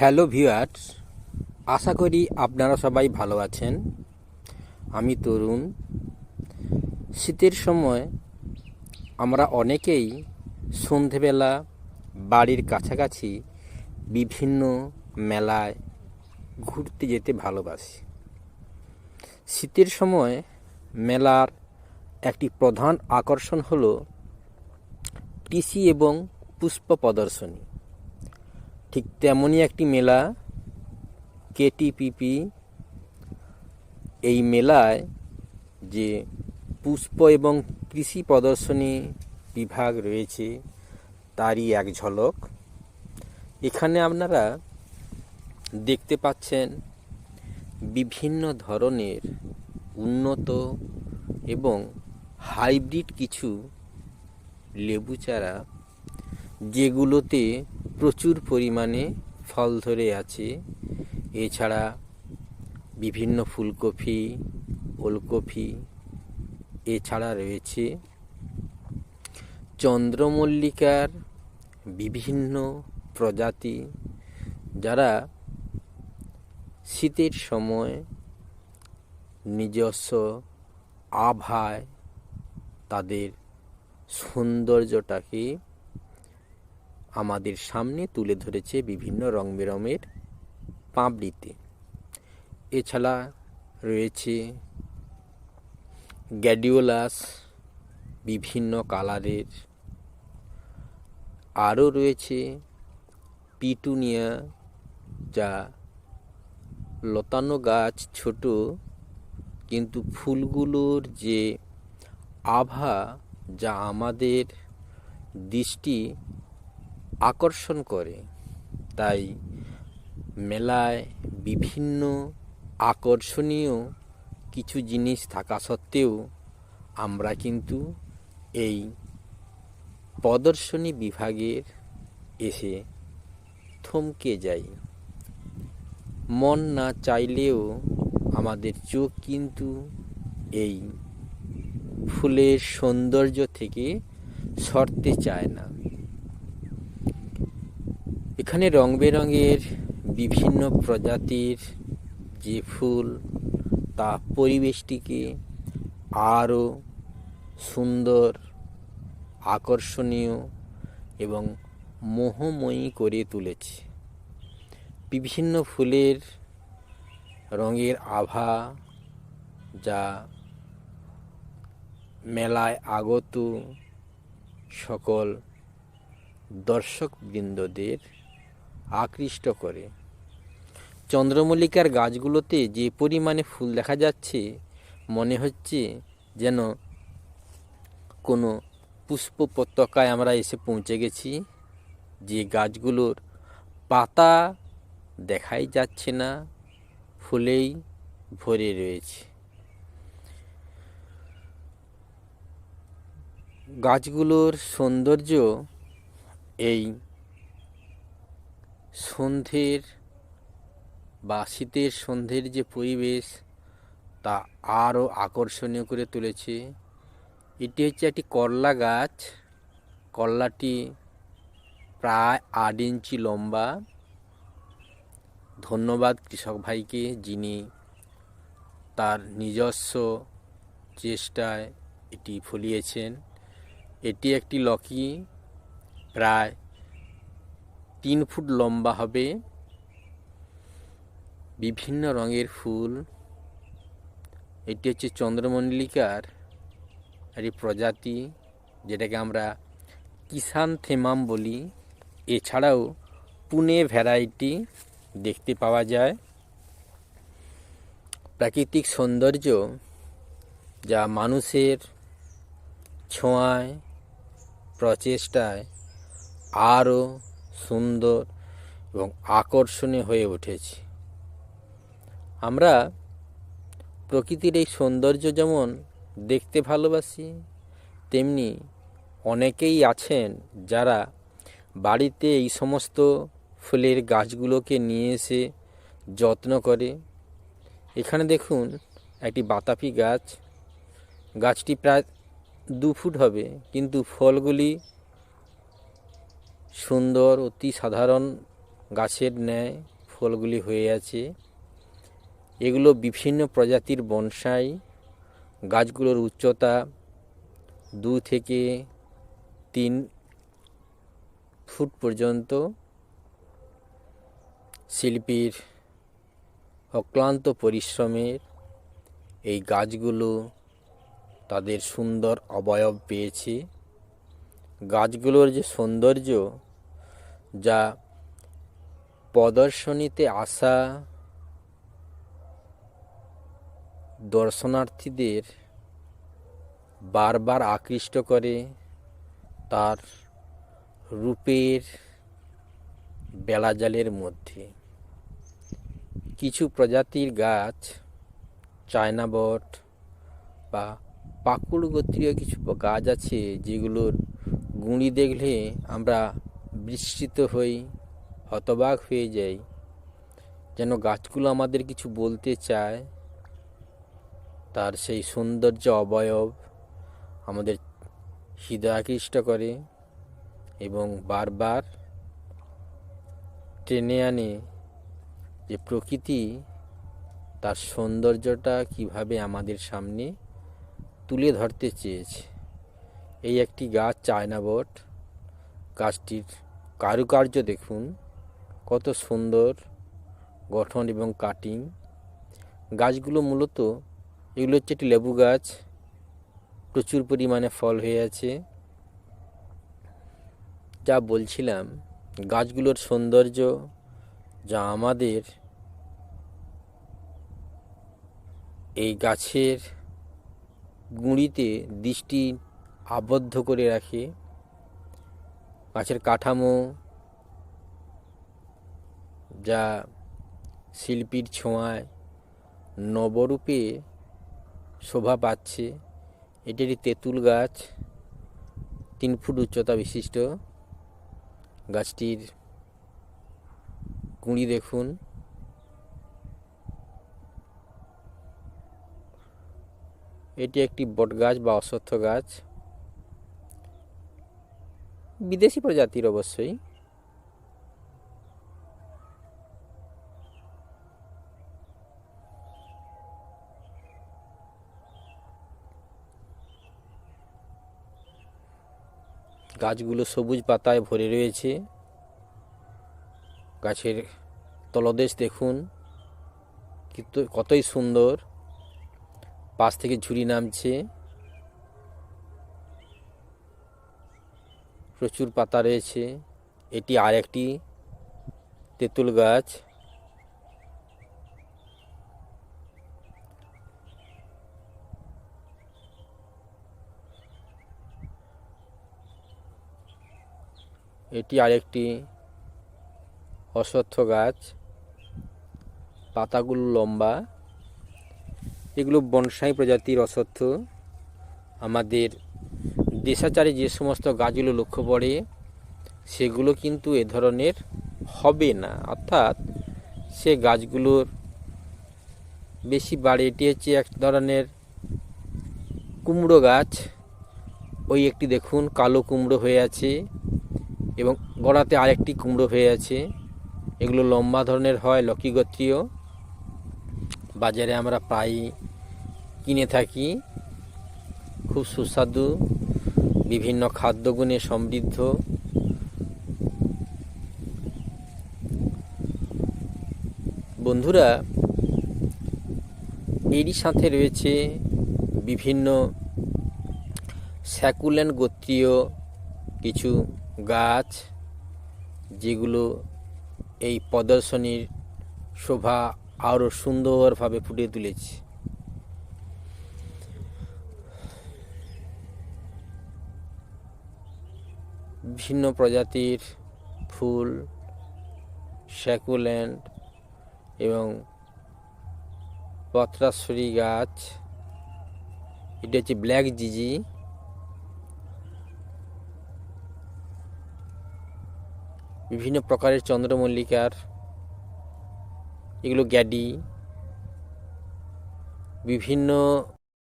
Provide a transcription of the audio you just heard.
Hello viewers, আশা করি আপনারা সবাই ভালো আছেন। আমি তরুণ। শীতের সময় আমরা অনেকেই সন্ধেবেলা বাড়ির কাছাকাছি বিভিন্ন মেলায় ঘুরতে যেতে ভালোবাসি। শীতের সময় মেলার একটি প্রধান আকর্ষণ হলো কৃষি এবং পুষ্প প্রদর্শনী। ঠিক তেমনই একটি মেলা কেটিপিপি এই মেলায় যে পুষ্প এবং কৃষি প্রদর্শনী বিভাগ রয়েছে, তারই এক ঝলক। এখানে আপনারা দেখতে পাচ্ছেন বিভিন্ন ধরনের উন্নত এবং হাইব্রিড কিছু লেবু চারা যেগুলোতে প্রচুর পরিমাণে ফল ধরে আছে। এছাড়া বিভিন্ন ফুলকপি, ওলকপি এছাড়া রয়েছে। চন্দ্রমল্লিকার বিভিন্ন প্রজাতি যারা শীতের সময় নিজস্ব আভায় তাদের সৌন্দর্যটাকে আমাদের সামনে তুলে ধরেছে বিভিন্ন রং বেরঙের পাপড়িতে। এছাড়া রয়েছে গ্যাডিওলাস, বিভিন্ন কালারের। আরও রয়েছে পিটুনিয়া, যা লতানো গাছ ছোট, কিন্তু ফুলগুলোর যে আভা, যা আমাদের দৃষ্টি আকর্ষণ করে। তাই মেলায় বিভিন্ন আকর্ষণীয় কিছু জিনিস থাকা সত্ত্বেও আমরা কিন্তু এই প্রদর্শনী বিভাগের এসে থমকে যাই। মন না চাইলেও আমাদের চোখ কিন্তু এই ফুলের সৌন্দর্য থেকে সরতে চায় না। এখানে রং বেরঙের বিভিন্ন প্রজাতির যে ফুল, তা পরিবেশটিকে আরও সুন্দর, আকর্ষণীয় এবং মোহময়ী করে তুলেছে। বিভিন্ন ফুলের রঙের আভা যা মেলায় আগত সকল দর্শকবৃন্দদের আকৃষ্ট করে। চন্দ্রমল্লিকার গাছগুলোতে যে পরিমাণে ফুল দেখা যাচ্ছে, মনে হচ্ছে যেন কোনো পুষ্প উপত্যকায় আমরা এসে পৌঁছে গেছি। যে গাছগুলোর পাতা দেখাই যাচ্ছে না, ফুলেই ভরে রয়েছে। গাছগুলোর সৌন্দর্য এই সন্ধ্যের বা শীতের সন্ধ্যের যে পরিবেশ, তা আরও আকর্ষণীয় করে তুলেছে। এটি হচ্ছে একটি করলা গাছ। করলাটি প্রায় আট ইঞ্চি লম্বা। ধন্যবাদ কৃষক ভাইকে, যিনি তার নিজস্ব চেষ্টায় এটি ফলিয়েছেন। এটি একটি লকি। প্রায় তিন ফুট লম্বা হবে। বিভিন্ন রঙের ফুল। এটি হচ্ছে চন্দ্রমল্লিকার একটি প্রজাতি, যেটাকে আমরা কিষান থেমাম বলি। এছাড়াও পুনে ভ্যারাইটি দেখতে পাওয়া যায়। প্রাকৃতিক সৌন্দর্য যা মানুষের ছোঁয়ায়, প্রচেষ্টায় আরও সুন্দর এবং আকর্ষণীয় হয়ে উঠেছে। আমরা প্রকৃতির এই সৌন্দর্য যেমন দেখতে ভালোবাসি, তেমনি অনেকেই আছেন যারা বাড়িতে এই সমস্ত ফুলের গাছগুলোকে নিয়ে এসে যত্ন করে। এখানে দেখুন একটি বাতাপি গাছ। গাছটি প্রায় দু ফুট হবে, কিন্তু ফলগুলি সুন্দর, অতি সাধারণ গাছের ন্যায় ফলগুলি হয়ে আছে। এগুলো বিভিন্ন প্রজাতির বনসাই, গাছগুলোর উচ্চতা দু থেকে তিন ফুট পর্যন্ত। শিল্পীর অক্লান্ত পরিশ্রমের এই গাছগুলো তাদের সুন্দর অবয়ব পেয়েছে। গাছগুলোর যে সৌন্দর্য যা প্রদর্শনীতে আসা দর্শনার্থীদের বারবার আকৃষ্ট করে, তার রূপের বেলাজালের মধ্যে। কিছু প্রজাতির গাছ চায়না বট বা পাকুড় গোত্রীয় কিছু গাছ আছে যেগুলোর গুঁড়ি দেখলে আমরা বিস্মিত হই, হতবাক হয়ে যাই। যেন গাছগুলো আমাদের কিছু বলতে চায়, তার সেই সৌন্দর্য অবয়ব আমাদের হৃদয় আকৃষ্ট করে এবং বারবার টেনে আনে যে প্রকৃতি তার সৌন্দর্যটা কীভাবে আমাদের সামনে তুলে ধরতে চেয়েছে। এই একটি গাছ চায়না বট, গাছটির কারুকার্য দেখুন, কত সুন্দর গঠন এবং কাটিং গাছগুলো মূলত এগুলো হচ্ছে একটি লেবু গাছ, প্রচুর পরিমাণে ফল হয়ে আছে। যা বলছিলাম, গাছগুলোর সৌন্দর্য যা আমাদের এই গাছের গুঁড়িতে দৃষ্টি আবদ্ধ করে রাখে। গাছের কাঠামো, যা শিল্পীর ছোঁয়ায় নবরূপে শোভা পাচ্ছে। এটি একটি তেঁতুল গাছ, তিন ফুট উচ্চতা বিশিষ্ট। গাছটির কুঁড়ি দেখুন। এটি একটি বট গাছ বা অশ্বত্থ গাছ। বিদেশি প্রজাতির অবশ্যই। গাছগুলো সবুজ পাতায় ভরে রয়েছে। গাছের তলদেশ দেখুন কতই সুন্দর। পাশ থেকে ঝুড়ি নামছে। প্রচুর পাতা রয়েছে। এটি আর একটি তেঁতুল গাছ। এটি আরেকটি অশ্বত্থ গাছ। পাতাগুলো লম্বা। এগুলো বনসাই প্রজাতির অশ্বত্থ। আমাদের দেশাচারে যে সমস্ত গাছগুলো লক্ষ্য পড়ে সেগুলো কিন্তু এ ধরনের হবে না। অর্থাৎ সে গাছগুলোর বেশি বাড়ে এটি হচ্ছে এক ধরনের কুমড়ো গাছ। ওই একটি দেখুন, কালো কুমড়ো হয়ে আছে এবং গোড়াতে আরেকটি কুমড়ো হয়ে আছে। এগুলো লম্বা ধরনের হয় লকি গোত্রীয়। বাজারে আমরা প্রায় কিনে থাকি। খুব সুস্বাদু। বিভিন্ন খাদ্যগুণে সমৃদ্ধ। বন্ধুরা, এরই সাথে রয়েছে বিভিন্ন স্যাকুল্যান্ড গোত্রীয় কিছু গাছ, যেগুলো এই প্রদর্শনীর শোভা আরও সুন্দরভাবে ফুটিয়ে তুলেছে। ভিন্ন প্রজাতির ফুল স্যাকুল্যান্ড এবং পত্রাশ্বরী গাছ। এটা হচ্ছে ব্ল্যাক জিজি। বিভিন্ন প্রকারের চন্দ্রমল্লিকার, এগুলো গ্যাডি। বিভিন্ন